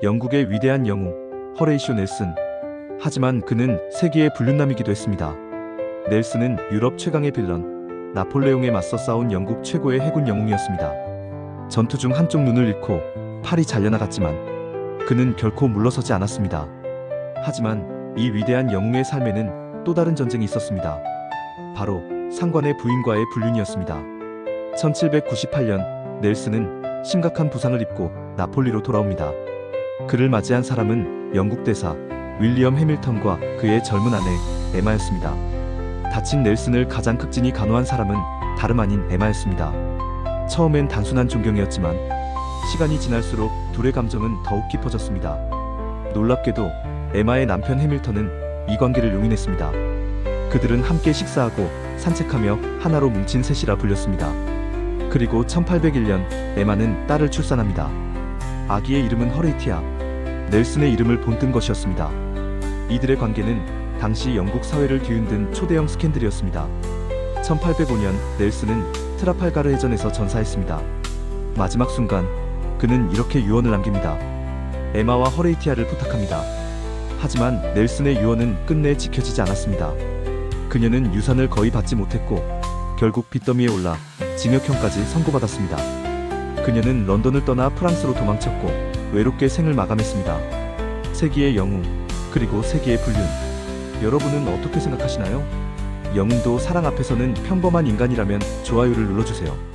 영국의 위대한 영웅 허레이쇼 넬슨. 하지만 그는 세계의 불륜남이기도 했습니다. 넬슨은 유럽 최강의 빌런 나폴레옹에 맞서 싸운 영국 최고의 해군 영웅이었습니다. 전투 중 한쪽 눈을 잃고 팔이 잘려나갔지만 그는 결코 물러서지 않았습니다. 하지만 이 위대한 영웅의 삶에는 또 다른 전쟁이 있었습니다. 바로 상관의 부인과의 불륜이었습니다. 1798년 넬슨은 심각한 부상을 입고 나폴리로 돌아옵니다. 그를 맞이한 사람은 영국 대사 윌리엄 해밀턴과 그의 젊은 아내 에마였습니다. 다친 넬슨을 가장 극진히 간호한 사람은 다름 아닌 에마였습니다. 처음엔 단순한 존경이었지만 시간이 지날수록 둘의 감정은 더욱 깊어졌습니다. 놀랍게도 에마의 남편 해밀턴은 이 관계를 용인했습니다. 그들은 함께 식사하고 산책하며 하나로 뭉친 셋이라 불렸습니다. 그리고 1801년 에마는 딸을 출산합니다. 아기의 이름은 허레이티아, 넬슨의 이름을 본뜬 것이었습니다. 이들의 관계는 당시 영국 사회를 뒤흔든 초대형 스캔들이었습니다. 1805년 넬슨은 트라팔가르 해전에서 전사했습니다. 마지막 순간 그는 이렇게 유언을 남깁니다. 에마와 허레이티아를 부탁합니다. 하지만 넬슨의 유언은 끝내 지켜지지 않았습니다. 그녀는 유산을 거의 받지 못했고 결국 빚더미에 올라 징역형까지 선고받았습니다. 그녀는 런던을 떠나 프랑스로 도망쳤고 외롭게 생을 마감했습니다. 세기의 영웅 그리고 세기의 불륜 여러분은 어떻게 생각하시나요? 영웅도 사랑 앞에서는 평범한 인간이라면 좋아요를 눌러주세요.